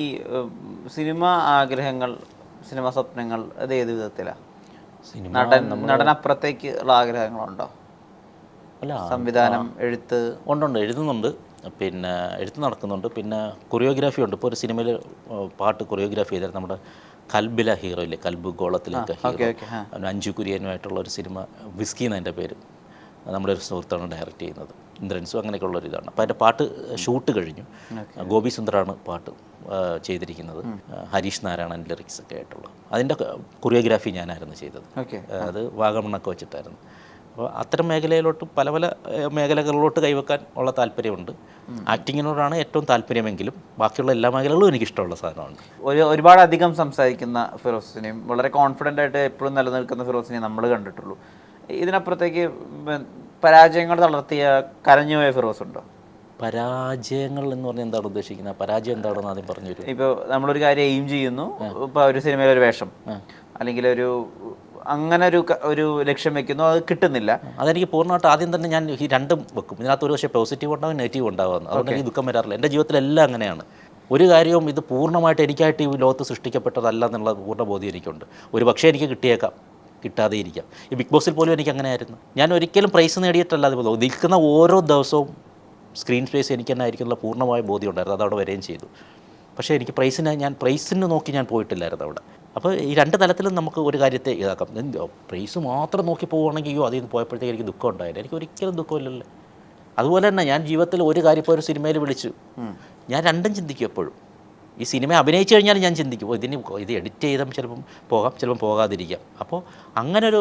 ഈ സിനിമ ആഗ്രഹങ്ങൾ സിനിമ സ്വപ്നങ്ങൾ അത് ഏത് വിധത്തിലാണ് സിനിമ നടൻ നടനപ്പുറത്തേക്ക് ഉള്ള ആഗ്രഹങ്ങളുണ്ടോ? അല്ല സംവിധാനം എഴുത്ത്? ഉണ്ടുണ്ട് എഴുതുന്നുണ്ട്. പിന്നെ എഴുത്ത് നടക്കുന്നുണ്ട്. പിന്നെ കൊറിയോഗ്രാഫി ഉണ്ട്. ഇപ്പോൾ ഒരു സിനിമയിൽ പാട്ട് കൊറിയോഗ്രാഫി ചെയ്താൽ നമ്മുടെ കൽബില ഹീറോ ഇല്ലേ? കൽബ് ഗോളത്തിലൊക്കെ ഹീറോ. അഞ്ചു കുര്യനുമായിട്ടുള്ള ഒരു സിനിമ വിസ്കി എന്നതിന്റെ പേര്. നമ്മുടെ ഒരു സുഹൃത്താണ് ഡയറക്റ്റ് ചെയ്യുന്നത്. ഇന്ദ്രൻസും അങ്ങനെയൊക്കെയുള്ള ഒരു ഇതാണ് അപ്പോൾ അതിന്റെ പാട്ട് ഷൂട്ട് കഴിഞ്ഞു. ഗോപി സുന്ദറാണ് പാട്ട് ചെയ്തിരിക്കുന്നത്. ഹരീഷ് നാരായണൻ ലിറിക്സ് ഒക്കെ ആയിട്ടുള്ളത് അതിന്റെ കൊറിയോഗ്രാഫി ഞാനായിരുന്നു ചെയ്തത്. അത് വാഗമണ്ണൊക്കെ വെച്ചിട്ടായിരുന്നു. അപ്പോൾ അത്തരം മേഖലയിലോട്ട് പല പല മേഖലകളിലോട്ട് കൈവെക്കാൻ ഉള്ള താല്പര്യമുണ്ട്. ആക്ടിങ്ങിനോടാണ് ഏറ്റവും താല്പര്യമെങ്കിലും ബാക്കിയുള്ള എല്ലാ മേഖലകളും എനിക്കിഷ്ടമുള്ള സാധനമാണ്. ഒരു ഒരുപാട് അധികം സംസാരിക്കുന്ന ഫിറോസിനെയും വളരെ കോൺഫിഡന്റ് ആയിട്ട് എപ്പോഴും നിലനിൽക്കുന്ന ഫിറോസിനെയും നമ്മൾ കണ്ടിട്ടുള്ളൂ. ഇതിനപ്പുറത്തേക്ക് പരാജയങ്ങൾ തളർത്തിയ കരഞ്ഞുപോയ ഫിറോസ് ഉണ്ടോ? പരാജയങ്ങൾ എന്ന് പറഞ്ഞാൽ എന്താണ് ഉദ്ദേശിക്കുന്നത്? പരാജയം എന്താണെന്ന് ആദ്യം പറഞ്ഞു തരും ഇപ്പോൾ നമ്മളൊരു കാര്യം എയിം ചെയ്യുന്നു. ഇപ്പോൾ ഒരു സിനിമയിൽ ഒരു വേഷം. അല്ലെങ്കിൽ ഒരു അങ്ങനെ ഒരു ഒരു ലക്ഷ്യം വെക്കുന്നു അത് കിട്ടുന്നില്ല. അതെനിക്ക് പൂർണമായിട്ട് ആദ്യം തന്നെ ഞാൻ ഈ രണ്ടും വെക്കും. ഇതിനകത്ത് ഒരു പക്ഷേ പോസിറ്റീവ് ഉണ്ടാവും നെഗറ്റീവ് ഉണ്ടാകുമെന്ന് അതുകൊണ്ട് എനിക്ക് ദുഃഖം വരാറില്ല. എന്റെ ജീവിതത്തിലെല്ലാം അങ്ങനെയാണ്. ഒരു കാര്യവും ഇത് പൂർണമായിട്ട് എനിക്കായിട്ട് ഈ ലോകത്ത് സൃഷ്ടിക്കപ്പെട്ടതല്ല എന്നുള്ള പൂർണ ബോധ്യം എനിക്കുണ്ട്. ഒരു പക്ഷേ എനിക്ക് കിട്ടിയേക്കാം. കിട്ടാതെ ഇരിക്കാം. ഈ ബിഗ് ബോസിൽ പോലും എനിക്ക് അങ്ങനെയായിരുന്നു. ഞാൻ ഒരിക്കലും പ്രൈസ് നേടിയിട്ടല്ല അത് നിൽക്കുന്ന ഓരോ ദിവസവും സ്ക്രീൻ സ്പേസ് എനിക്ക് തന്നെ ആയിരിക്കുന്നുള്ള പൂർണമായ ബോധ്യം ഉണ്ടായിരുന്നു. അതവിടെ വരികയും ചെയ്തു. പക്ഷേ എനിക്ക് പ്രൈസിന് ഞാൻ പ്രൈസിന് നോക്കി ഞാൻ പോയിട്ടില്ലായിരുന്നു അവിടെ. അപ്പോൾ ഈ രണ്ട് തലത്തിലും നമുക്ക് ഒരു കാര്യത്തെ ഇതാക്കാം. പ്രൈസ് മാത്രം നോക്കി പോവുകയാണെങ്കിൽ അയ്യോ അതിൽ നിന്ന് പോയപ്പോഴത്തേക്ക് എനിക്ക് ദുഃഖം ഉണ്ടായില്ല. എനിക്ക് ഒരിക്കലും ദുഃഖമില്ലല്ലോ. അതുപോലെ തന്നെ ഞാൻ ജീവിതത്തിൽ ഒരു കാര്യം ഇപ്പോൾ ഒരു സിനിമയിൽ വിളിച്ചു. ഞാൻ രണ്ടും ചിന്തിക്കും എപ്പോഴും. ഈ സിനിമ അഭിനയിച്ചു കഴിഞ്ഞാൽ ഞാൻ ചിന്തിക്കും "ഓ, ഇതിന് ഇത് എഡിറ്റ് ചെയ്താൽ ചിലപ്പം പോകാം ചിലപ്പം പോകാതിരിക്കാം. അപ്പോൾ അങ്ങനൊരു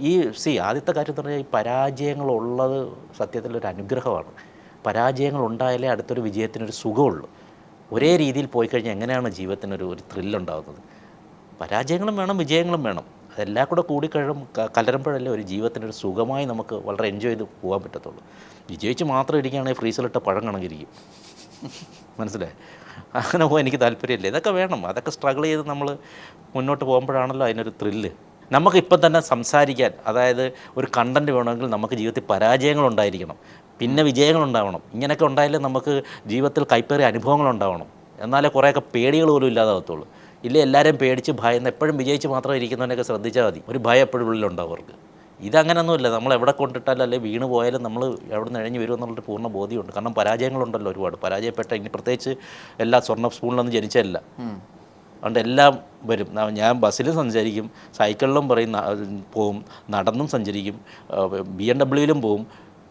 ഈ സി ആദ്യത്തെ കാര്യം എന്ന് പറഞ്ഞാൽ ഈ പരാജയങ്ങളുള്ളത് സത്യത്തിലൊരു അനുഗ്രഹമാണ്. പരാജയങ്ങൾ ഉണ്ടായാലേ അടുത്തൊരു വിജയത്തിനൊരു സുഖമുള്ളൂ. ഒരേ രീതിയിൽ പോയി കഴിഞ്ഞാൽ എങ്ങനെയാണ് ജീവിതത്തിനൊരു ഒരു ത്രില്ലുണ്ടാകുന്നത് പരാജയങ്ങളും വേണം വിജയങ്ങളും വേണം. അതെല്ലാം കൂടെ കൂടിക്കഴിഞ്ഞും കലരുമ്പോഴല്ലേ ഒരു ജീവിതത്തിനൊരു സുഖമായി നമുക്ക് വളരെ എൻജോയ് ചെയ്ത് പോകാൻ പറ്റത്തുള്ളൂ. വിജയിച്ച് മാത്രം ഇരിക്കുകയാണെങ്കിൽ ഫ്രീസിലിട്ട പഴം കണക്കിരിക്കും. മനസ്സിലായി? അങ്ങനെ പോകാൻ എനിക്ക് താല്പര്യമില്ല. ഇതൊക്കെ വേണം. അതൊക്കെ സ്ട്രഗിൾ ചെയ്ത് നമ്മൾ മുന്നോട്ട് പോകുമ്പോഴാണല്ലോ അതിനൊരു ത്രില്ല് നമുക്കിപ്പം തന്നെ സംസാരിക്കാൻ അതായത് ഒരു കണ്ടന്റ് വേണമെങ്കിൽ നമുക്ക് ജീവിതത്തിൽ പരാജയങ്ങൾ ഉണ്ടായിരിക്കണം. പിന്നെ വിജയങ്ങൾ ഉണ്ടാവണം. ഇങ്ങനെയൊക്കെ ഉണ്ടായാലേ നമുക്ക് ജീവിതത്തിൽ കൈപ്പേറിയ അനുഭവങ്ങൾ ഉണ്ടാവണം. എന്നാലേ കുറേയൊക്കെ പേടികൾ പോലും ഇല്ലാതാകത്തുള്ളൂ ഇല്ലേ? എല്ലാവരും പേടിച്ച് ഭയന്ന് എപ്പോഴും വിജയിച്ച് മാത്രം ഇരിക്കുന്നവനൊക്കെ ശ്രദ്ധിച്ചാൽ മതി. ഒരു ഭയം എപ്പോഴും ഉള്ളിലുണ്ടാവും അവർക്ക്. ഇതങ്ങനെയൊന്നുമില്ല നമ്മൾ എവിടെ കൊണ്ടിട്ടാലും അല്ലെങ്കിൽ വീണ് പോയാലും നമ്മൾ എവിടെ നിന്ന് ഇഴഞ്ഞു വരും എന്നുള്ളൊരു പൂർണ ബോധ്യമുണ്ട്. കാരണം പരാജയങ്ങളുണ്ടല്ലോ ഒരുപാട്. പരാജയപ്പെട്ട ഇനി പ്രത്യേകിച്ച് എല്ലാ സ്വർണ സ്പൂണിലൊന്നും ജനിച്ചതല്ല. അതുകൊണ്ട് എല്ലാം വരും. ഞാൻ ബസ്സിലും സഞ്ചരിക്കും സൈക്കിളിലും പറയും പോവും നടന്നും സഞ്ചരിക്കും ബി എം ഡബ്ല്യൂയിലും പോവും.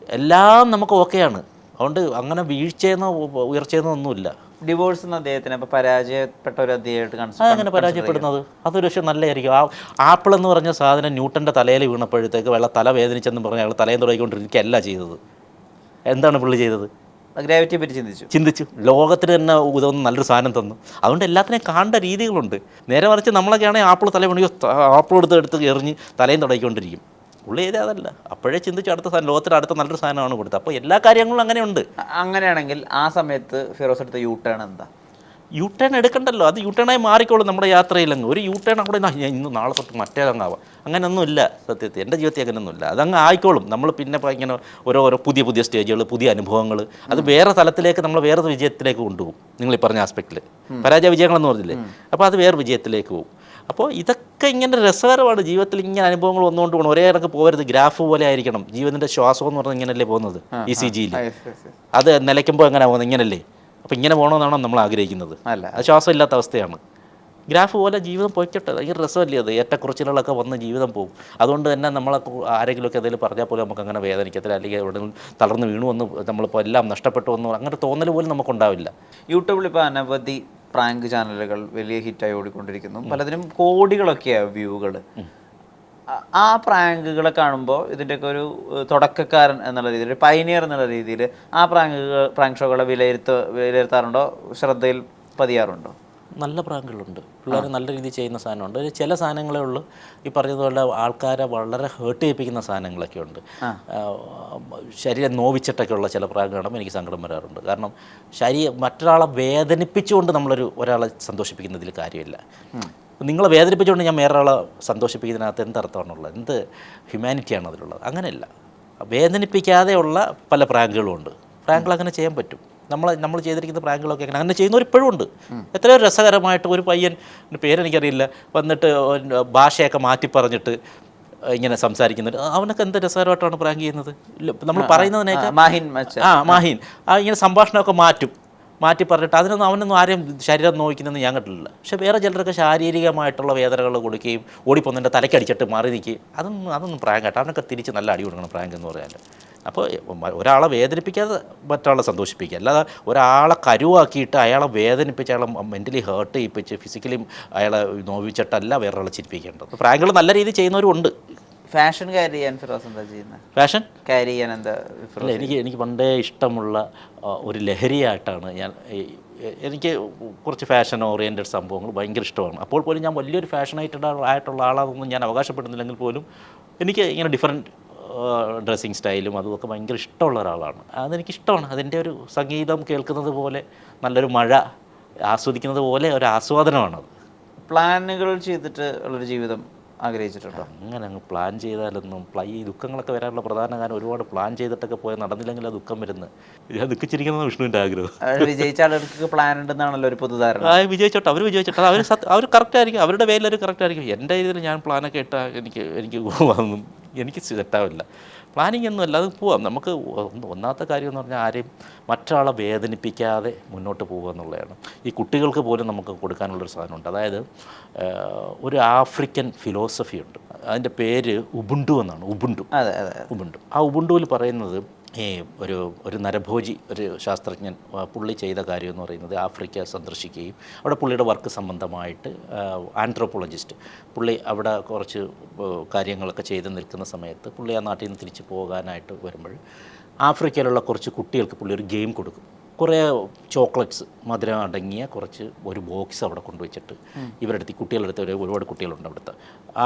എല്ലാം നമുക്ക് ഓക്കെയാണ്. അതുകൊണ്ട് അങ്ങനെ വീഴ്ചയെന്നോ ഉയർച്ചയെന്നോ ഒന്നുമില്ല. ഡിവോഴ്സ് എന്ന അദ്ദേഹത്തിന് അപ്പോൾ പരാജയപ്പെട്ട ഒരു അദ്ദേഹമായിട്ട് അതങ്ങനെ പരാജയപ്പെടുന്നത്? അതൊരു പക്ഷേ നല്ലതായിരിക്കും. ആ ആപ്പിൾ എന്ന് പറഞ്ഞ സാധനം ന്യൂട്ടന്റെ തലയിൽ വീണപ്പോഴത്തേക്ക് വെള്ള തല വേദനിച്ചെന്ന് പറഞ്ഞ് അയാൾ തലയും തുടങ്ങിക്കൊണ്ടിരിക്കുകയല്ല ചെയ്തത്. എന്താണ് പുള്ളി ചെയ്തത്? ഗ്രാവിറ്റിയെ പറ്റി ചിന്തിച്ചു. ചിന്തിച്ചു. ലോകത്തിന് തന്നെ ഉതകുന്ന നല്ലൊരു സാധനം തന്നു. അതുകൊണ്ട് എല്ലാത്തിനെയും കാണേണ്ട രീതികളുണ്ട്. നേരെ മറിച്ച് നമ്മളൊക്കെയാണെങ്കിൽ ആപ്പിൾ തല വീണെങ്കിൽ ആപ്പിൾ എടുത്ത് എടുത്ത് എറിഞ്ഞ് തലയും തുടങ്ങിക്കൊണ്ടിരിക്കും. പുള്ളി ചെയ്തതല്ല അപ്പോഴേ ചിന്തിച്ചു അടുത്ത സാധനം ലോകത്തിൽ അടുത്ത നല്ലൊരു സാധനമാണ് കൊടുത്തത്. അപ്പോൾ എല്ലാ കാര്യങ്ങളും അങ്ങനെയുണ്ട്. അങ്ങനെയാണെങ്കിൽ ആ സമയത്ത് ഫിറോസ് എടുത്ത യൂ ടേൺ എന്താ? യു ടേൺ എടുക്കണ്ടല്ലോ. അത് യു ടേണായി മാറിക്കോളും നമ്മുടെ യാത്രയിലങ്ങ്. ഒരു യു ടേൺ അവിടെ ഞാൻ ഇന്ന് നാളെ തൊട്ട് മറ്റേതങ്ങാവാം. അങ്ങനെയൊന്നും ഇല്ല സത്യത്തിൽ. എന്റെ ജീവിതത്തിൽ അങ്ങനെയൊന്നുമില്ല അതങ്ങ് ആയിക്കോളും. നമ്മൾ പിന്നെ ഇങ്ങനെ ഓരോ ഓരോ പുതിയ പുതിയ സ്റ്റേജുകൾ പുതിയ അനുഭവങ്ങൾ. അത് വേറെ തലത്തിലേക്ക് നമ്മൾ വേറെ വിജയത്തിലേക്ക് കൊണ്ടുപോകും. നിങ്ങൾ ഈ പറഞ്ഞ ആസ്പെക്റ്റിൽ പരാജയ വിജയങ്ങളെന്ന് പറഞ്ഞില്ലേ? അപ്പോൾ അത് വേറെ വിജയത്തിലേക്ക് പോകും. അപ്പോൾ ഇതൊക്കെ ഇങ്ങനെ രസകരമാണ് ജീവിതത്തിൽ ഇങ്ങനെ അനുഭവങ്ങൾ വന്നുകൊണ്ട് പോകണം. ഒരേ കണക്ക് പോകരുത്. ഗ്രാഫ് പോലെ ആയിരിക്കണം. ജീവിതത്തിന്റെ ശ്വാസം എന്ന് പറഞ്ഞാൽ ഇങ്ങനല്ലേ പോകുന്നത്? ഇ സി ജിയിൽ. അത് നിലയ്ക്കുമ്പോൾ എങ്ങനെ പോകുന്നത്? ഇങ്ങനല്ലേ. അപ്പോൾ ഇങ്ങനെ പോകണമെന്നാണ് നമ്മൾ ആഗ്രഹിക്കുന്നത്. അല്ല. അത് ശ്വാസം ഇല്ലാത്ത അവസ്ഥയാണ്. ഗ്രാഫ് പോലെ ജീവിതം പോയിക്കട്ടെ. ഭയങ്കര രസമല്ലേ അത്? ഏറ്റക്കുറച്ചിലുകളൊക്കെ വന്ന് ജീവിതം പോകും അതുകൊണ്ട് തന്നെ നമ്മളെ ആരെങ്കിലുമൊക്കെ എന്തെങ്കിലും പറഞ്ഞാൽ പോലും നമുക്ക് അങ്ങനെ വേദനിക്കത്തില്ല. അല്ലെങ്കിൽ എവിടെയെങ്കിലും തളർന്ന് വീണു വന്ന് നമ്മളിപ്പോൾ എല്ലാം നഷ്ടപ്പെട്ടു വന്നു. അങ്ങനെ തോന്നൽ പോലും നമുക്കുണ്ടാവില്ല. യൂട്യൂബിൽ ഇപ്പോൾ അനവധി പ്രാങ്ക് ചാനലുകൾ വലിയ ഹിറ്റായി ഓടിക്കൊണ്ടിരിക്കുന്നു. പലതിനും കോടികളൊക്കെയാണ് വ്യൂകൾ ആ പ്രാങ്കുകളെ കാണുമ്പോൾ ഇതിന്റെയൊക്കെ ഒരു തുടക്കക്കാരൻ എന്നുള്ള രീതിയിൽ ഒരു പൈനിയർ എന്നുള്ള രീതിയിൽ ആ പ്രാങ്കുകൾ പ്രാങ്ക് ഷോകളെ വിലയിരുത്ത വിലയിരുത്താറുണ്ടോ? ശ്രദ്ധയിൽ പതിയാറുണ്ടോ? നല്ല പ്രാങ്കുകളുണ്ട് പിള്ളേർ നല്ല രീതിയിൽ ചെയ്യുന്ന സാധനമുണ്ട്. ചില സാധനങ്ങളേ ഉള്ളൂ. ഈ പറഞ്ഞതുപോലെ ആൾക്കാരെ വളരെ ഹേർട്ട് ചെയ്യിപ്പിക്കുന്ന സാധനങ്ങളൊക്കെ ഉണ്ട്. ശരീരം നോവിച്ചിട്ടൊക്കെയുള്ള ചില പ്രാങ്ക് കാണുമ്പോൾ എനിക്ക് സങ്കടം വരാറുണ്ട്. കാരണം ശരീരം മറ്റൊരാളെ വേദനിപ്പിച്ചുകൊണ്ട് നമ്മളൊരു ഒരാളെ സന്തോഷിപ്പിക്കുന്നതിൽ കാര്യമില്ല. നിങ്ങളെ വേദനിപ്പിച്ചുകൊണ്ട് ഞാൻ വേറൊരാളെ സന്തോഷിപ്പിക്കുന്നതിനകത്ത് എന്തർത്ഥമാണുള്ളത് എന്ത് ഹ്യൂമാനിറ്റിയാണ് അതിലുള്ളത് അങ്ങനെയല്ല. വേദനിപ്പിക്കാതെയുള്ള പല പ്രാങ്കുകളും ഉണ്ട് പ്രാങ്കുകൾ അങ്ങനെ ചെയ്യാൻ പറ്റും. നമ്മൾ നമ്മൾ ചെയ്തിരിക്കുന്ന പ്രാങ്കുകളൊക്കെ അങ്ങനെ. അങ്ങനെ ചെയ്യുന്നവർ ഇപ്പോഴും ഉണ്ട്. എത്രയോ രസകരമായിട്ട് ഒരു പയ്യൻ പേരെനിക്കറിയില്ല വന്നിട്ട് ഭാഷയൊക്കെ മാറ്റി പറഞ്ഞിട്ട് ഇങ്ങനെ സംസാരിക്കുന്നുണ്ട്. അവനൊക്കെ എന്ത് രസകരമായിട്ടാണ് പ്രാങ്ക് ചെയ്യുന്നത്? നമ്മൾ പറയുന്നതിനേക്കാൾ മാഹിൻ ആ മാഹിൻ. ആ ഇങ്ങനെ സംഭാഷണമൊക്കെ മാറ്റും. മാറ്റി പറഞ്ഞിട്ട് അതിനൊന്നും അവനൊന്നും ആരെയും ശരീരം നോക്കുന്നതെന്ന് ഞാൻ കണ്ടിട്ടില്ല. പക്ഷേ വേറെ ചിലരൊക്കെ ശാരീരികമായിട്ടുള്ള വേദനകൾ കൊടുക്കുകയും ഓടിപ്പോന്നതിന്റെ തലക്കടിച്ചിട്ട് മാറി നിൽക്കുകയും അതൊന്നും അതൊന്നും പ്രാങ്ക് ആയിട്ട് അവനൊക്കെ തിരിച്ച് നല്ല അടി കൊടുക്കണം പ്രാങ്ക് എന്ന് പറയാൻ. അപ്പോൾ ഒരാളെ വേദനിപ്പിക്കാതെ മറ്റാളെ സന്തോഷിപ്പിക്കുക. അല്ലാതെ ഒരാളെ കരുവാക്കിയിട്ട് അയാളെ വേദനിപ്പിച്ച് അയാളെ മെന്റലി ഹേർട്ട് ചെയ്യിപ്പിച്ച് ഫിസിക്കലി അയാളെ നോവിച്ചിട്ടല്ല വേറൊരാളെ ചിരിപ്പിക്കേണ്ടത്. പ്രായങ്ങൾ നല്ല രീതിയിൽ ചെയ്യുന്നവരും ഉണ്ട്. ഫാഷൻ ക്യാരി ചെയ്യാൻ ഫിറോസ് എന്താ ചെയ്യുന്നത് ഫാഷൻ ക്യാരി ചെയ്യാൻ എന്താ അല്ല എനിക്ക് എനിക്ക് പണ്ടേ ഇഷ്ടമുള്ള ഒരു ലഹരിയായിട്ടാണ് ഞാൻ എനിക്ക് കുറച്ച് ഫാഷൻ ഓറിയന്റഡ് സംഭവങ്ങൾ ഭയങ്കര ഇഷ്ടമാണ്. അപ്പോൾ പോലും ഞാൻ വലിയൊരു ഫാഷനായിട്ട് ആയിട്ടുള്ള ആളാണെന്ന് ഞാൻ അവകാശപ്പെടുന്നില്ലെങ്കിൽ പോലും എനിക്ക് ഇങ്ങനെ ഡിഫറെന്റ് ഡ്രസ്സിങ് സ്റ്റൈലും അതുമൊക്കെ ഭയങ്കര ഇഷ്ടമുള്ള ഒരാളാണ്. അതെനിക്കിഷ്ടമാണ്. അതിന്റെ ഒരു സംഗീതം കേൾക്കുന്നത് പോലെ നല്ലൊരു മഴ ആസ്വദിക്കുന്നത് പോലെ ഒരു ആസ്വാദനമാണത് പ്ലാനുകൾ ചെയ്തിട്ട് ഉള്ളൊരു ജീവിതം ആഗ്രഹിച്ചിട്ടുണ്ട്? അങ്ങനെ അങ്ങ് പ്ലാൻ ചെയ്താലൊന്നും പ്ലാ ഈ ദുഃഖങ്ങളൊക്കെ വരാനുള്ള പ്രധാന കാരണം ഒരുപാട് പ്ലാൻ ചെയ്തിട്ടൊക്കെ പോയാൽ നടന്നില്ലെങ്കിൽ ആ ദുഃഖം വരുന്നത് ഞാൻ ദുഃഖിച്ചിരിക്കുന്നത് വിഷ്ണുവിന്റെ ആഗ്രഹം. അത് വിജയിച്ച ആളുകൾക്ക് പ്ലാൻ ഉണ്ടെന്നാണല്ലോ ഒരു പൊതുധാരണ ആ വിജയിച്ചോട്ടെ അവർ വിജയിച്ചോട്ടെ. അവർ അവർ കറക്റ്റ് ആയിരിക്കും. അവരുടെ വേല അവർ കറക്റ്റ് ആയിരിക്കും. എന്റെ ഇതിൽ ഞാൻ പ്ലാനൊക്കെ ഇട്ടാൽ എനിക്ക് എനിക്ക് ഒന്നും എനിക്ക് സെറ്റാവില്ല പ്ലാനിങ് ഒന്നും അല്ലാതെ അത് പോവാം. നമുക്ക് ഒന്നാത്ത ഒന്നാമത്തെ കാര്യം എന്ന് പറഞ്ഞാൽ ആരെയും മറ്റാളെ വേദനിപ്പിക്കാതെ മുന്നോട്ട് പോകുക എന്നുള്ളതാണ്. ഈ കുട്ടികൾക്ക് പോലും നമുക്ക് കൊടുക്കാനുള്ളൊരു സാധനമുണ്ട്. അതായത് ഒരു ആഫ്രിക്കൻ ഫിലോസഫി ഉണ്ട്. അതിന്റെ പേര് ഉബുണ്ടു എന്നാണ്. ഉബുണ്ടു. അതെ അതെ. ഉബുണ്ടു. ആ ഉബുണ്ടുവിൽ പറയുന്നത് ഈ ഒരു ഒരു നരഭോജി ഒരു ശാസ്ത്രജ്ഞൻ പുള്ളി ചെയ്ത കാര്യം എന്ന് പറയുന്നത് ആഫ്രിക്ക സന്ദർശിക്കുകയും അവിടെ പുള്ളിയുടെ വർക്ക് സംബന്ധമായിട്ട് ആൻത്രോപോളജിസ്റ്റ് പുള്ളി അവിടെ കുറച്ച് കാര്യങ്ങളൊക്കെ ചെയ്ത് നിൽക്കുന്ന സമയത്ത് പുള്ളി ആ നാട്ടിൽ നിന്ന് തിരിച്ച് പോകാനായിട്ട് വരുമ്പോൾ ആഫ്രിക്കയിലുള്ള കുറച്ച് കുട്ടികൾക്ക് പുള്ളി ഒരു ഗെയിം കൊടുക്കും. കുറേ ചോക്ലേറ്റ്സ് മധുരം അടങ്ങിയ കുറച്ച് ഒരു ബോക്സ് അവിടെ കൊണ്ടുവച്ചിട്ട് ഇവരുടെ അടുത്ത് കുട്ടികളുടെ അടുത്ത് ഒരു ഒരുപാട് കുട്ടികളുണ്ട് അവിടുത്തെ. ആ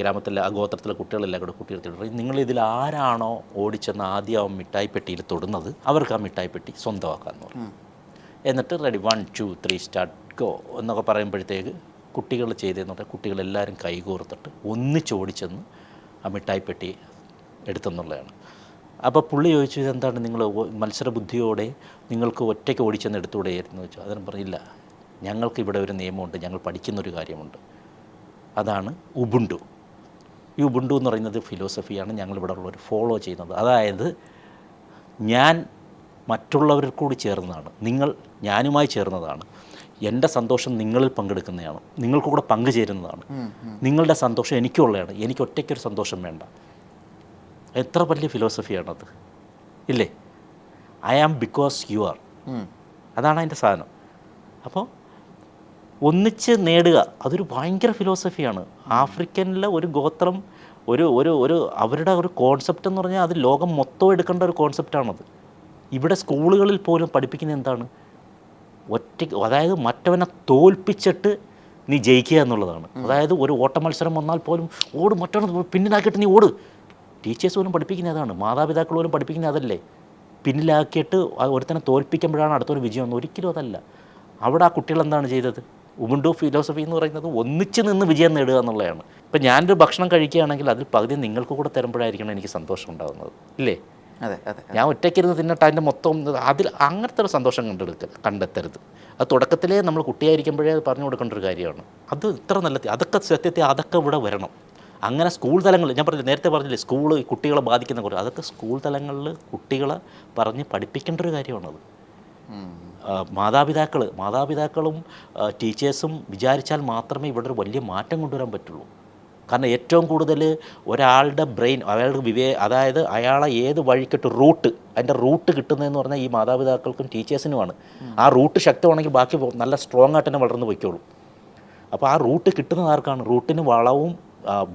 ഗ്രാമത്തിലെ ആ ഗോത്രത്തിലെ കുട്ടികളെല്ലാം കൂടെ കുട്ടികളെടുത്ത് നിങ്ങൾ ഇതിൽ ആരാണോ ഓടിച്ചെന്ന് ആദ്യം ആ മിഠായി പെട്ടിയിൽ തൊടുന്നത് അവർക്ക് ആ മിഠായി പെട്ടി സ്വന്തമാക്കാമെന്ന് പറഞ്ഞു. എന്നിട്ട് ready one two three start go എന്നൊക്കെ പറയുമ്പോഴത്തേക്ക് കുട്ടികൾ ചെയ്തതെന്ന് പറഞ്ഞാൽ കുട്ടികളെല്ലാവരും കൈകോർത്തിട്ട് ഒന്നിച്ചോടിച്ചെന്ന് ആ മിഠായി പെട്ടി എടുത്തെന്നുള്ളതാണ്. അപ്പോൾ പുള്ളി ചോദിച്ചു ഇതെന്താണ് നിങ്ങൾ മത്സര ബുദ്ധിയോടെ നിങ്ങൾക്ക് ഒറ്റയ്ക്ക് ഓടിച്ചെന്ന് എടുത്തുകൂടെയായിരുന്നു? ചോദിച്ചു. അതിന് പറഞ്ഞില്ല. ഞങ്ങൾക്ക് ഇവിടെ ഒരു നിയമമുണ്ട്. ഞങ്ങൾ പഠിക്കുന്നൊരു കാര്യമുണ്ട്. അതാണ് ഉബുണ്ടു ഈ ഉബുണ്ടു എന്ന് പറയുന്നത് ഫിലോസഫിയാണ് ഞങ്ങളിവിടെ ഉള്ളവർ ഫോളോ ചെയ്യുന്നത്. അതായത് ഞാൻ മറ്റുള്ളവരിൽ കൂടി ചേർന്നതാണ്. നിങ്ങൾ ഞാനുമായി ചേർന്നതാണ്. എന്റെ സന്തോഷം നിങ്ങളിൽ പങ്കെടുക്കുന്നതാണ്. നിങ്ങൾക്ക് കൂടെ പങ്കുചേരുന്നതാണ്. നിങ്ങളുടെ സന്തോഷം എനിക്കുള്ളതാണ്. എനിക്ക് ഒറ്റയ്ക്കൊരു സന്തോഷം വേണ്ട. എത്ര വലിയ ഫിലോസഫിയാണത് ഇല്ലേ? I am because you are അതാണ് അതിന്റെ സാധനം. അപ്പോൾ ഒന്നിച്ച് നേടുക അതൊരു ഭയങ്കര ഫിലോസഫിയാണ് ആഫ്രിക്കനിലെ ഒരു ഗോത്രം ഒരു ഒരു ഒരു അവരുടെ ഒരു കോൺസെപ്റ്റ് എന്ന് പറഞ്ഞാൽ അത് ലോകം മൊത്തം എടുക്കേണ്ട ഒരു കോൺസെപ്റ്റാണത് ഇവിടെ സ്കൂളുകളിൽ പോലും പഠിപ്പിക്കുന്ന എന്താണ്? ഒറ്റ അതായത് മറ്റവനെ തോൽപ്പിച്ചിട്ട് നീ ജയിക്കുക എന്നുള്ളതാണ്. അതായത് ഒരു ഓട്ട മത്സരം വന്നാൽ പോലും ഓട് മറ്റവനെ പിന്നിലാക്കിയിട്ട് നീ ഓട്. ടീച്ചേഴ്സ് പോലും പഠിപ്പിക്കുന്നത് അതാണ് മാതാപിതാക്കൾ പോലും പഠിപ്പിക്കുന്നത് അതല്ലേ? പിന്നിലാക്കിയിട്ട് ഒരുത്തനെ തോൽപ്പിക്കുമ്പോഴാണ് അടുത്തൊരു വിജയം ഒരിക്കലും അതല്ല. അവിടെ ആ കുട്ടികൾ എന്താണ് ചെയ്തത്? ഉബുണ്ടു ഫിലോസഫി എന്ന് പറയുന്നത് ഒന്നിച്ച് നിന്ന് വിജയം നേടുക എന്നുള്ളതാണ്. ഇപ്പം ഞാനൊരു ഭക്ഷണം കഴിക്കുകയാണെങ്കിൽ അതിൽ പകുതി നിങ്ങൾക്ക് കൂടെ തരുമ്പോഴായിരിക്കണം എനിക്ക് സന്തോഷം ഉണ്ടാകുന്നത് ഇല്ലേ? അതെ അതെ ഞാൻ ഒറ്റയ്ക്കിരുന്ന് തിന്നിട്ട് അതിന്റെ മൊത്തം അതിൽ അങ്ങനത്തെ ഒരു സന്തോഷം കണ്ടെടുക്ക കണ്ടെത്തരുത്. അത് തുടക്കത്തിലേ നമ്മൾ കുട്ടിയായിരിക്കുമ്പോഴേ അത് പറഞ്ഞു കൊടുക്കേണ്ട ഒരു കാര്യമാണ്. അത് ഇത്ര നല്ല അതൊക്കെ സത്യത്തെ അതൊക്കെ ഇവിടെ വരണം. അങ്ങനെ സ്കൂൾ തലങ്ങളിൽ ഞാൻ പറഞ്ഞില്ല നേരത്തെ പറഞ്ഞില്ലേ സ്കൂൾ കുട്ടികളെ ബാധിക്കുന്ന കുറേ അതൊക്കെ സ്കൂൾ തലങ്ങളിൽ കുട്ടികളെ പറഞ്ഞ് പഠിപ്പിക്കേണ്ട ഒരു കാര്യമാണത്. മാതാപിതാക്കൾ മാതാപിതാക്കളും ടീച്ചേഴ്സും വിചാരിച്ചാൽ മാത്രമേ ഇവിടെ ഒരു വലിയ മാറ്റം കൊണ്ടുവരാൻ പറ്റുള്ളൂ. കാരണം ഏറ്റവും കൂടുതൽ ഒരാളുടെ ബ്രെയിൻ അയാളുടെ വിവേ അതായത് അയാളെ ഏത് വഴിക്കിട്ട് റൂട്ട് അതിന്റെ റൂട്ട് കിട്ടുന്നതെന്ന് പറഞ്ഞാൽ ഈ മാതാപിതാക്കൾക്കും ടീച്ചേഴ്സിനുമാണ്. ആ റൂട്ട് ശക്തമാണെങ്കിൽ ബാക്കി നല്ല സ്ട്രോങ് ആയിട്ട് തന്നെ വളർന്നു പോയിക്കോളും. അപ്പോൾ ആ റൂട്ട് കിട്ടുന്നത് ആർക്കാണ്? റൂട്ടിന് വളവും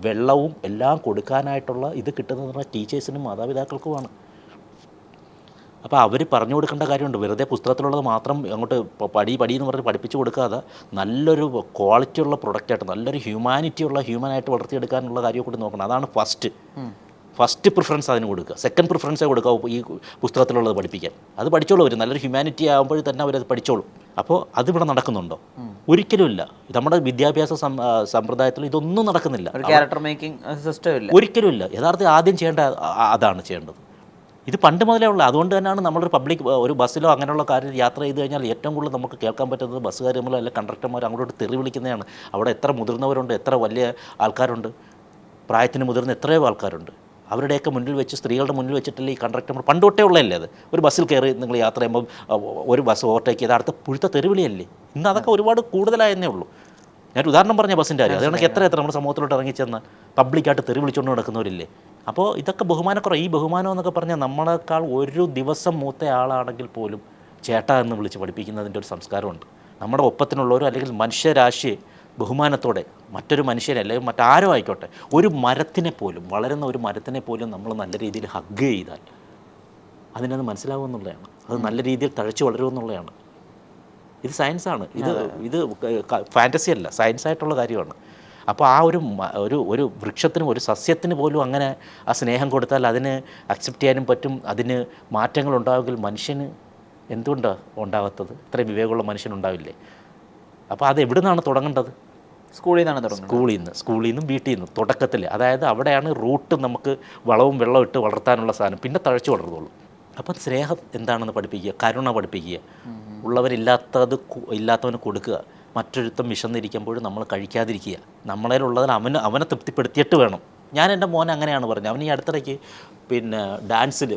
വെള്ളവും എല്ലാം കൊടുക്കാനായിട്ടുള്ള ഇത് കിട്ടുന്നത് പറഞ്ഞാൽ ടീച്ചേഴ്സിനും മാതാപിതാക്കൾക്കുമാണ്. അപ്പോൾ അവർ പറഞ്ഞു കൊടുക്കേണ്ട കാര്യമുണ്ട്. വെറുതെ പുസ്തകത്തിലുള്ളത് മാത്രം അങ്ങോട്ട് പടി പടി എന്ന് പറഞ്ഞ് പഠിപ്പിച്ചു കൊടുക്കാതെ നല്ലൊരു ക്വാളിറ്റി ഉള്ള പ്രൊഡക്റ്റായിട്ട് നല്ലൊരു ഹ്യൂമാനിറ്റി ഉള്ള ഹ്യൂമനായിട്ട് വളർത്തിയെടുക്കാനുള്ള കാര്യം കൂടി നോക്കണം. അതാണ് ഫസ്റ്റ് ഫസ്റ്റ് പ്രിഫറൻസ് അതിന് കൊടുക്കുക. സെക്കൻഡ് പ്രിഫറൻസേ കൊടുക്കുക. ഈ പുസ്തകത്തിലുള്ളത് പഠിപ്പിക്കാൻ. അത് പഠിച്ചോളൂ അവർ നല്ലൊരു ഹ്യൂമാനിറ്റി ആകുമ്പോൾ തന്നെ അവരത് പഠിച്ചോളും. അപ്പോൾ അതിവിടെ നടക്കുന്നുണ്ടോ? ഒരിക്കലുമില്ല നമ്മുടെ വിദ്യാഭ്യാസ സമ്പ്രദായത്തിൽ ഇതൊന്നും നടക്കുന്നില്ല. ക്യാരക്ടർ മേക്കിംഗ് സിസ്റ്റം ഇല്ല. ഒരിക്കലുമില്ല യഥാർത്ഥത്തിൽ ആദ്യം ചെയ്യേണ്ട അതാണ് ചെയ്യേണ്ടത്. ഇത് പണ്ട് മുതലേ ഉള്ള. അതുകൊണ്ട് തന്നെയാണ് നമ്മളൊരു പബ്ലിക് ഒരു ബസ്സിലോ അങ്ങനെയുള്ള കാര്യം യാത്ര ചെയ്ത് കഴിഞ്ഞാൽ ഏറ്റവും കൂടുതൽ നമുക്ക് കേൾക്കാൻ പറ്റുന്നത് ബസ്സുകാർ തമ്മിലോ അല്ലെങ്കിൽ കണ്ടക്ടർമാർ അങ്ങോട്ട് തെറി വിളിക്കുന്നതാണ്. അവിടെ എത്ര മുതിർന്നവരുണ്ട് എത്ര വലിയ ആൾക്കാരുണ്ട്. പ്രായത്തിന് മുതിർന്ന എത്രയോ ആൾക്കാരുണ്ട്. അവരുടെയൊക്കെ മുന്നിൽ വെച്ച് സ്ത്രീകളുടെ മുന്നിൽ വെച്ചിട്ടല്ലേ ഈ കണ്ടക്ടർമാർ പണ്ട് ഉള്ളതല്ലേ അത്? ഒരു ബസ്സിൽ കയറി നിങ്ങൾ യാത്ര ചെയ്യുമ്പോൾ ഒരു ബസ് ഓവർടേക്ക് ചെയ്ത് അടുത്ത പുഴുത്ത തെരുവിളിയല്ലേ? ഇന്ന് അതൊക്കെ ഒരുപാട് കൂടുതലായെന്നേ ഉള്ളൂ. ഞാൻ ഉദാഹരണം പറഞ്ഞ ബസ്സിന്റെ കാര്യം. അതുകൊണ്ട് എത്ര എത്ര നമ്മുടെ സമൂഹത്തിലോട്ട് ഇറങ്ങി ഇറങ്ങിച്ചെന്ന് പബ്ലിക്കായിട്ട് തെറി വിളിച്ചുകൊണ്ട് നടക്കുന്നവരില്ലേ? അപ്പോൾ ഇതൊക്കെ ബഹുമാനക്കുറവ്. ഈ ബഹുമാനം എന്നൊക്കെ പറഞ്ഞാൽ നമ്മളെക്കാൾ ഒരു ദിവസം മൂത്ത ആളാണെങ്കിൽ പോലും ചേട്ടാ എന്ന് വിളിച്ച് പഠിപ്പിക്കുന്നതിന്റെ ഒരു സംസ്കാരമുണ്ട്. നമ്മുടെ ഒപ്പത്തിനുള്ളവരോ അല്ലെങ്കിൽ മനുഷ്യരാശിയെ ബഹുമാനത്തോടെ മറ്റൊരു മനുഷ്യനെ അല്ലെങ്കിൽ മറ്റാരോ ആയിക്കോട്ടെ ഒരു മരത്തിനെ പോലും വളരുന്ന ഒരു മരത്തിനെ പോലും നമ്മൾ നല്ല രീതിയിൽ ഹഗ് ചെയ്താൽ അതിനത് മനസ്സിലാവുമെന്നുള്ളതാണ് അത് നല്ല രീതിയിൽ തഴച്ചു വളരുമെന്നുള്ളതാണ് ഇത് സയൻസാണ് ഇത് ഇത് ഫാന്റസി അല്ല സയൻസ് ആയിട്ടുള്ള കാര്യമാണ്. അപ്പോൾ ആ ഒരു ഒരു ഒരു വൃക്ഷത്തിനും ഒരു സസ്യത്തിന് പോലും അങ്ങനെ ആ സ്നേഹം കൊടുത്താൽ അതിന് അക്സെപ്റ്റ് ചെയ്യാനും പറ്റും. അതിന് മാറ്റങ്ങൾ ഉണ്ടാവുമെങ്കിൽ മനുഷ്യന് എന്തുകൊണ്ടാണ് ഉണ്ടാകാത്തത് ഇത്രയും വിവേകമുള്ള മനുഷ്യനുണ്ടാവില്ലേ അപ്പോൾ അത് എവിടെ നിന്നാണ് തുടങ്ങേണ്ടത്? സ്കൂളിൽ നിന്നാണ് തുടങ്ങുന്നത് സ്കൂളിൽ നിന്ന് സ്കൂളിൽ നിന്നും വീട്ടിൽ നിന്നും തുടക്കത്തിൽ അതായത് അവിടെയാണ് റൂട്ട് നമുക്ക് വളവും വെള്ളവും ഇട്ട് വളർത്താനുള്ള സാധനം. പിന്നെ തഴച്ചു വളർന്നുള്ളൂ അപ്പം സ്നേഹം എന്താണെന്ന് പഠിപ്പിക്കുക കരുണ പഠിപ്പിക്കുക. ഉള്ളവരില്ലാത്തത് ഇല്ലാത്തവന് കൊടുക്കുക. മറ്റൊരുത്തം വിശന്നിരിക്കുമ്പോൾ നമ്മൾ കഴിക്കാതിരിക്കുക. നമ്മളതിലുള്ളതിൽ അവന് അവനെ തൃപ്തിപ്പെടുത്തിയിട്ട് വേണം. ഞാൻ എന്റെ മോനെ അങ്ങനെയാണ് പറഞ്ഞത്. അവൻ ഈ അടുത്തിടയ്ക്ക് പിന്നെ ഡാൻസിൽ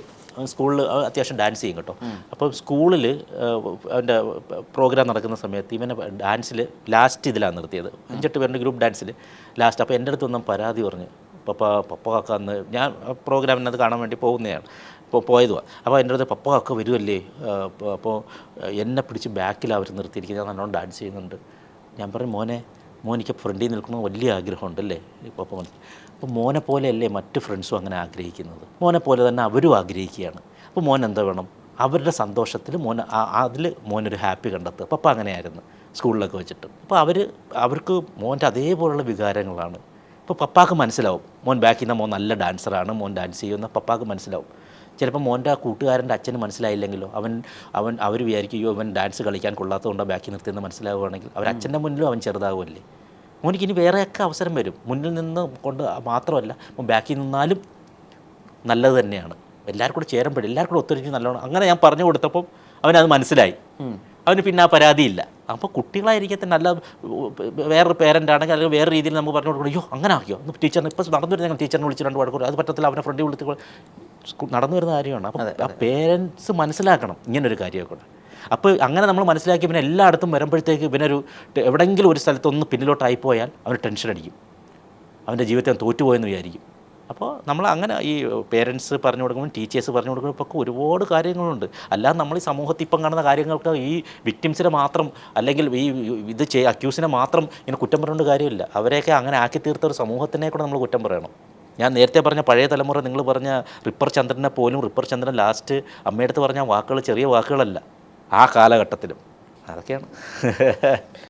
സ്കൂളിൽ അത്യാവശ്യം ഡാൻസ് ചെയ്യും കേട്ടോ. അപ്പോൾ സ്കൂളിൽ അവന്റെ പ്രോഗ്രാം നടക്കുന്ന സമയത്ത് ഇവനെ ഡാൻസിൽ ലാസ്റ്റ് ഇതിലാണ് നിർത്തിയത്. അഞ്ചെട്ട് പേരുടെ ഗ്രൂപ്പ് ഡാൻസിൽ ലാസ്റ്റ് അപ്പോൾ എന്റെ അടുത്ത് ഒന്നും പരാതി പറഞ്ഞു പപ്പ പപ്പ കാക്ക അന്ന് ഞാൻ പ്രോഗ്രാമിനത് കാണാൻ വേണ്ടി പോകുന്നതാണ്. ഇപ്പോൾ പോയതുമാണ് അപ്പോൾ എന്റെ അടുത്ത് പപ്പ കാക്ക വരുമല്ലേ അപ്പോൾ എന്നെ പിടിച്ച് ബാക്കിൽ അവർ നിർത്തിയിരിക്കുന്നത്. ഞാൻ നല്ലോണം ഡാൻസ് ചെയ്യുന്നുണ്ട്. ഞാൻ പറഞ്ഞു മോനെ മോനിക്ക് ഫ്രണ്ടിൽ നിൽക്കണമെന്ന് വലിയ ആഗ്രഹമുണ്ടല്ലേ? പപ്പ അപ്പോൾ മോനെ പോലെയല്ലേ മറ്റ് ഫ്രണ്ട്സും അങ്ങനെ ആഗ്രഹിക്കുന്നത്? മോനെ പോലെ തന്നെ അവരും ആഗ്രഹിക്കുകയാണ്. അപ്പോൾ മോൻ എന്താ വേണം? അവരുടെ സന്തോഷത്തിൽ മോൻ അതിൽ മോനൊരു ഹാപ്പി കണ്ടെത്തുക. പപ്പ അങ്ങനെയായിരുന്നു സ്കൂളിലൊക്കെ വെച്ചിട്ട്. അപ്പോൾ അവർ അവർക്ക് മോന്റെ അതേപോലുള്ള വികാരങ്ങളാണ്. ഇപ്പോൾ പപ്പാക്ക് മനസ്സിലാവും. മോൻ ബാക്കിൽ നിന്ന് മോൻ നല്ല ഡാൻസറാണ് മോൻ ഡാൻസ് ചെയ്യുന്ന പപ്പാക്ക് മനസ്സിലാവും. ചിലപ്പോൾ മോന്റെ ആ കൂട്ടുകാരന്റെ അച്ഛന് മനസ്സിലായില്ലെങ്കിലോ അവൻ അവൻ അവർ വിചാരിക്കുകയോ അവൻ ഡാൻസ് കളിക്കാൻ കൊള്ളാത്തതുകൊണ്ടോ ബാക്കി നിർത്തിയെന്ന് മനസ്സിലാവുകയാണെങ്കിൽ അവർ അച്ഛന്റെ മുന്നിലും അവൻ ചെറുതാവുമല്ലേ? മോനിക്ക് ഇനി വേറെയൊക്കെ അവസരം വരും. മുന്നിൽ നിന്ന് കൊണ്ട് മാത്രമല്ല ബാക്കിൽ നിന്നാലും നല്ലത് തന്നെയാണ്. എല്ലാവർക്കും കൂടെ ചേരുമ്പോഴും എല്ലാവർക്കും കൂടെ ഒത്തൊരുമിച്ച് നല്ലോണം അങ്ങനെ ഞാൻ പറഞ്ഞു കൊടുത്തപ്പം അവനത് മനസ്സിലായി. അവന് പിന്നെ ആ പരാതിയില്ല. അപ്പോൾ കുട്ടികളായിരിക്കത്തെ നല്ല വേറൊരു പേരന്റ് ആണെങ്കിൽ അല്ലെങ്കിൽ വേറെ രീതിയിൽ നമുക്ക് പറഞ്ഞു കൊടുക്കണം. അയ്യോ അങ്ങനെ ആക്കിയോ? ഒന്ന് ടീച്ചറിനെ ഇപ്പോൾ നടന്നു വരുന്ന ടീച്ചറിനെ വിളിച്ച് രണ്ട് വഴക്കൂടെ അത് പറ്റത്തില്ല അവനെ ഫ്രണ്ടിൽ വിളിച്ച് നടന്നു വരുന്ന കാര്യമാണ്. അപ്പോൾ ആ പേരൻസ് മനസ്സിലാക്കണം ഇങ്ങനൊരു കാര്യമൊക്കെ. ഉണ്ട് അപ്പോൾ അങ്ങനെ നമ്മൾ മനസ്സിലാക്കി പിന്നെ എല്ലായിടത്തും വരുമ്പോഴത്തേക്ക് ഇവനൊരു എവിടെയെങ്കിലും ഒരു സ്ഥലത്തൊന്ന് പിന്നിലോട്ടായി പോയാൽ അവന് ടെൻഷൻ അടിക്കും. അവന്റെ ജീവിതത്തെ തോറ്റുപോയെന്ന് വിചാരിക്കും. അപ്പോൾ നമ്മൾ അങ്ങനെ ഈ പേരൻസ് പറഞ്ഞു കൊടുക്കുമ്പോൾ ടീച്ചേഴ്സ് പറഞ്ഞു കൊടുക്കുമ്പോൾ ഒക്കെ ഒരുപാട് കാര്യങ്ങളുണ്ട്. അല്ലാതെ നമ്മൾ ഈ സമൂഹത്തിൽ ഇപ്പം കാണുന്ന കാര്യങ്ങൾക്ക് ഈ വിക്ടിംസിനെ മാത്രം അല്ലെങ്കിൽ ഈ ഇത് ചെയ് അക്യൂസിനെ മാത്രം ഇങ്ങനെ കുറ്റം പറയേണ്ട കാര്യമില്ല. അവരെയൊക്കെ അങ്ങനെ ആക്കി തീർത്ത ഒരു സമൂഹത്തിനെ കൂടെ നമ്മൾ കുറ്റം പറയണം. ഞാൻ നേരത്തെ പറഞ്ഞ പഴയ തലമുറ നിങ്ങൾ പറഞ്ഞ റിപ്പർ ചന്ദ്രനെ പോലും റിപ്പർ ചന്ദ്രൻ ലാസ്റ്റ് അമ്മയടുത്ത് പറഞ്ഞ വാക്കുകൾ ചെറിയ വാക്കുകളല്ല. ആ കാലഘട്ടത്തിലും. അതൊക്കെയാണ്.